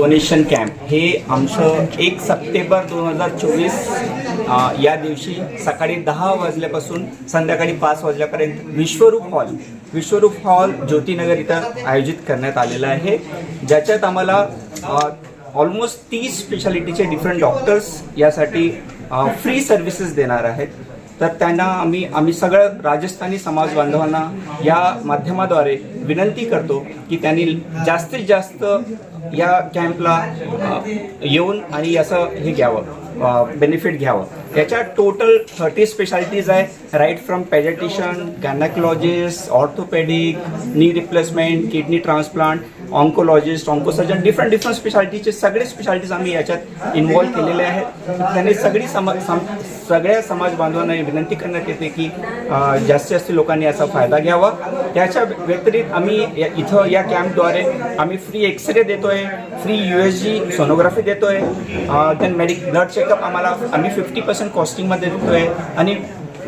Donation camp हे आमचं एक सप्टेंबर दोन हजार चोवीस या दिवशी सकाळी दहा वाजल्यापासून संध्याकाळी पाच वाजल्यापर्यंत विश्वरूप हॉल विश्वरूप हॉल ज्योतिनगर इथं आयोजित करण्यात आलेलं आहे. ज्याच्यात आम्हाला ऑलमोस्ट तीस स्पेशालिटीचे डिफरंट डॉक्टर्स यासाठी फ्री सर्व्हिसेस देणार आहेत. तर त्यांना आम्ही आम्ही सगळं राजस्थानी समाज बांधवांना या माध्यमाद्वारे विनंती करतो की त्यांनी जास्तीत जास्त या कॅम्पला येऊन आणि याचं हे घ्यावं बेनिफिट घ्यावं. याच्यात टोटल थर्टी स्पेशालिटीज आहे right from paediatrician gynaecologist orthopaedic knee replacement kidney transplant oncologist oncosurgeon different different स्पेशालिटीचे सगळे स्पेशालिटीज आम्ही याच्यात इन्व्हॉल्व केलेले आहेत. त्यांनी सगळी सम सम- सगळ्या समाज बांधवांना विनंती करण्यात येते की जास्तीत जास्त लोकांनी याचा फायदा घ्यावा. त्याच्या व्यतिरिक्त आम्ही या- इथं या कॅम्पद्वारे आम्ही फ्री एक्सरे देतोय free U S G sonography देतोय. देन मेडिक ब्लड चेकअप आम्हाला आम्ही फिफ्टी पर्सेंट कॉस्टिंगमध्ये देतोय. आणि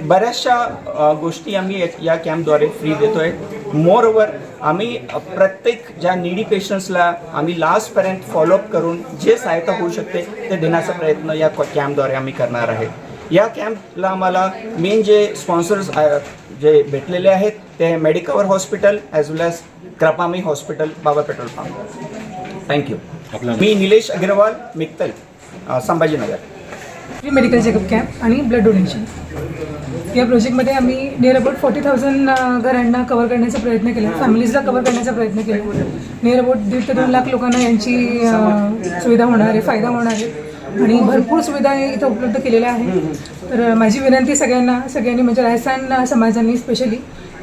बऱ्याचशा गोष्टी आम्ही या- कॅम्पद्वारे फ्री देतोय. मोर ओव्हर आम्ही प्रत्येक ज्या निडी पेशंट्सला आम्ही लास्टपर्यंत फॉलोअप करून जे सहायता होऊ शकते ते देण्याचा प्रयत्न या कॅम्पद्वारे आम्ही करणार आहे. या कॅम्पला आम्हाला मेन जे स्पॉन्सर्स जे भेटलेले आहेत ते Medicover hospital as well as Krupami hospital Baba petrol pump thank you me Nilesh Agrawal Mittal Sambhajinagar. Free medical checkup camp आणि ब्लड डोनेशन या प्रोजेक्टमध्ये आम्ही नियर अबाउट फोर्टी थाउजंड घरांना कव्हर करण्याचा प्रयत्न केला. फॅमिलीजला कव्हर करण्याचा प्रयत्न केला. नियर अबाउट दीड ते दोन लाख लोकांना यांची सुविधा होणार आहे फायदा होणार आहे. आणि भरपूर सुविधा इथं उपलब्ध केलेल्या आहेत. तर माझी विनंती सगळ्यांना सगळ्यांनी म्हणजे राजस्थान समाजांनी स्पेशली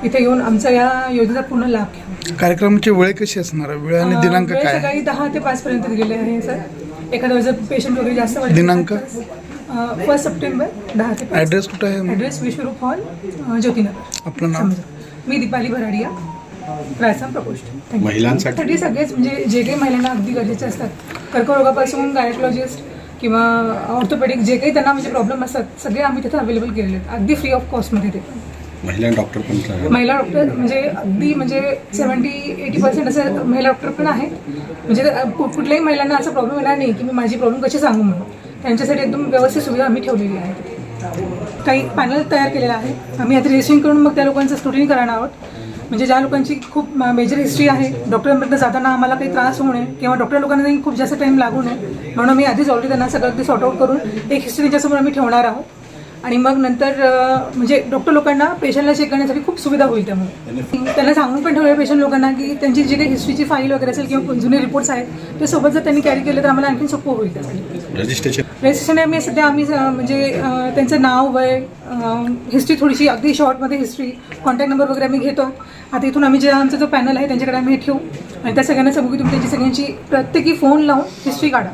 इथे येऊन आमचा या योजनेचा पूर्ण लाभ घ्यावा कार्यक्रमाची वेळ कशी असणार? वेळ आणि दिनांक काय? सकाळी दहा ते पाच पर्यंत दिलेले आहे सर. एखादा पेशंट वगैरे जास्त दिनांक? फर्स्ट सप्टेंबर दहा ते पाच ॲड्रेस कुठं आहे? Address Vishwaroop hall Jyotinagar. आपलं नाव? मी दीपाली भराडिया राजस्थान प्रकोष्ठ. महिलांसाठी? साठी सगळेच म्हणजे जे काही महिलांना अगदी गरजेचे असतात. कर्करोगापासून गायकोलॉजिस्ट किंवा ऑर्थोपेडिक जे काही त्यांना म्हणजे प्रॉब्लेम असतात सगळे आम्ही तिथे अवेलेबल केलेले आहेत. अगदी फ्री ऑफ कॉस्टमध्ये ते पण. महिला डॉक्टर पण. महिला डॉक्टर म्हणजे अगदी म्हणजे सेवन्टी एटी पर्सेंट असे महिला डॉक्टर पण आहेत. म्हणजे कुठल्याही महिलांना असा प्रॉब्लेम येणार नाही की मी माझी प्रॉब्लेम कशी सांगू म्हणून. त्यांच्यासाठी एकदम व्यवस्थित सुविधा आम्ही ठेवलेली आहे. काही पॅनल तयार केलेलं आहे आम्ही आता रेसिंग करून मग त्या लोकांचं स्क्रुटिनी करणार आहोत. म्हणजे ज्या लोकांची खूप मेजर हिस्ट्री आहे डॉक्टरांपर्यंत जाताना आम्हाला काही त्रास होऊ नये किंवा डॉक्टर लोकांना खूप जास्त टाईम लागू नये म्हणून आम्ही आधीच ऑलरेडी त्यांना सगळं अगदी सॉर्ट आउट करून एक हिस्ट्री त्यांच्यासमोर आम्ही ठेवणार आहोत. आणि मग नंतर म्हणजे डॉक्टर लोकांना पेशंटला चेक करण्यासाठी खूप सुविधा होईल त्यामुळे. त्यांना सांगून पण ठेवलं पेशंट लोकांना की त्यांची जी काही हिस्ट्रीची फाईल वगैरे असेल किंवा जुने रिपोर्ट्स आहेत ते सोबत जर त्यांनी कॅरी केले तर आम्हाला आणखी सोपं होईल त्यासाठी. रजिस्ट्रेशन आम्ही सध्या आम्ही म्हणजे त्यांचं नाव वय हिस्ट्री थोडीशी अगदी शॉर्टमध्ये हिस्ट्री कॉन्टॅक्ट नंबर वगैरे आम्ही घेतो. आता इथून आम्ही जे आमचा जो पॅनल आहे त्यांच्याकडे आम्ही हे ठेवू. आणि त्या सगळ्यांना सांगू की तुम्ही त्यांची सगळ्यांची प्रत्येकी फोन लावून हिस्ट्री काढा.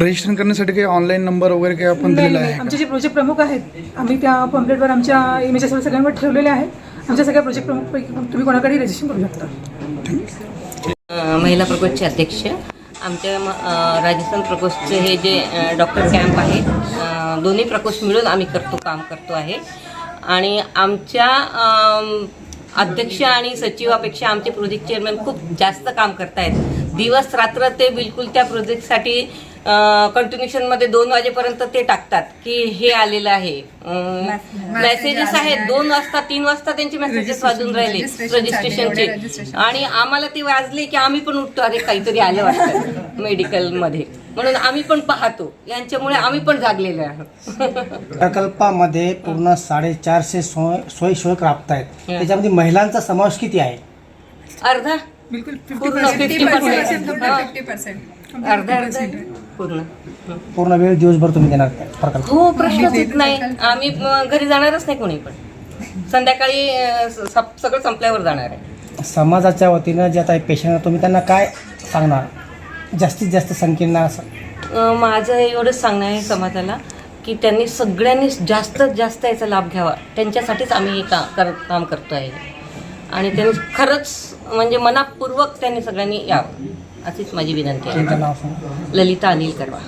रजिस्ट्रेशन करण्यासाठी काही ऑनलाईन नंबर वगैरे काही आपण दिलेला. आहे आमचे जे प्रोजेक्ट प्रमुख आहेत आम्ही त्या पम्पलेटवर आमच्या इमेजेस सगळ्यांवर ठेवलेले आहेत. आमच्या सगळ्या प्रोजेक्ट प्रमुखपैकी तुम्ही कोणाकडे रजिस्ट्रेशन करू शकता. महिला प्रकोष्ठचे अध्यक्ष आमच्या म- राजस्थान प्रकोष्ठचे हे जे डॉक्टर कॅम्प आहे दोन्ही प्रकोष्ठ मिळून आम्ही करतो काम करतो आहे. आणि आमच्या अध्यक्ष आणि सचिवापेक्षा आमचे प्रोजेक्ट चेअरमॅन खूप जास्त काम करतायत. दिवस रात्र ते बिलकुल त्या प्रोजेक्टसाठी कंटिन्युशनमध्ये दोन वाजेपर्यंत ते टाकतात की हे आलेलं आहे. मेसेजेस आहेत. दोन वाजता तीन वाजता त्यांचे मेसेजेस वाजून राहिले रजिस्ट्रेशनचे आणि आम्हाला ते वाजले की आम्ही पण उठतो. अरे काहीतरी आलं वाटतं मेडिकलमध्ये म्हणून आम्ही पण पाहतो. यांच्यामुळे आम्ही पण जागलेलो आहोत. प्रकल्पामध्ये पूर्ण साडेचारशे सोय स्वयंसेवक राबत आहेत. त्याच्यामध्ये महिलांचा समावेश किती आहे? अर्धा? बिलकुल पूर्ण फिफ्टी पर्सेंट अर्धा अर्धा पूर्ण. पूर्ण वेळ दिवसभर तुम्ही देणार प्रकल्प हो प्रश्नच येत नाही. आम्ही घरी जाणारच नाही कोणी पण. संध्याकाळी सप- सगळं संपल्यावर जाणार आहे. समाजाच्या वतीनं जे आता पेशंट तुम्ही त्यांना काय सांगणार? जास्तीत जास्त संख्येनं असं. अ, माझं एवढंच सांगणं आहे समाजाला की त्यांनी सगळ्यांनी जास्तीत जास्त याचा लाभ घ्यावा. त्यांच्यासाठीच आम्ही हे का कर काम करतो आहे आणि त्यांनी खरंच म्हणजे मनापूर्वक त्यांनी सगळ्यांनी यावं अशीच माझी विनंती आहे. ललिता अनिल करवा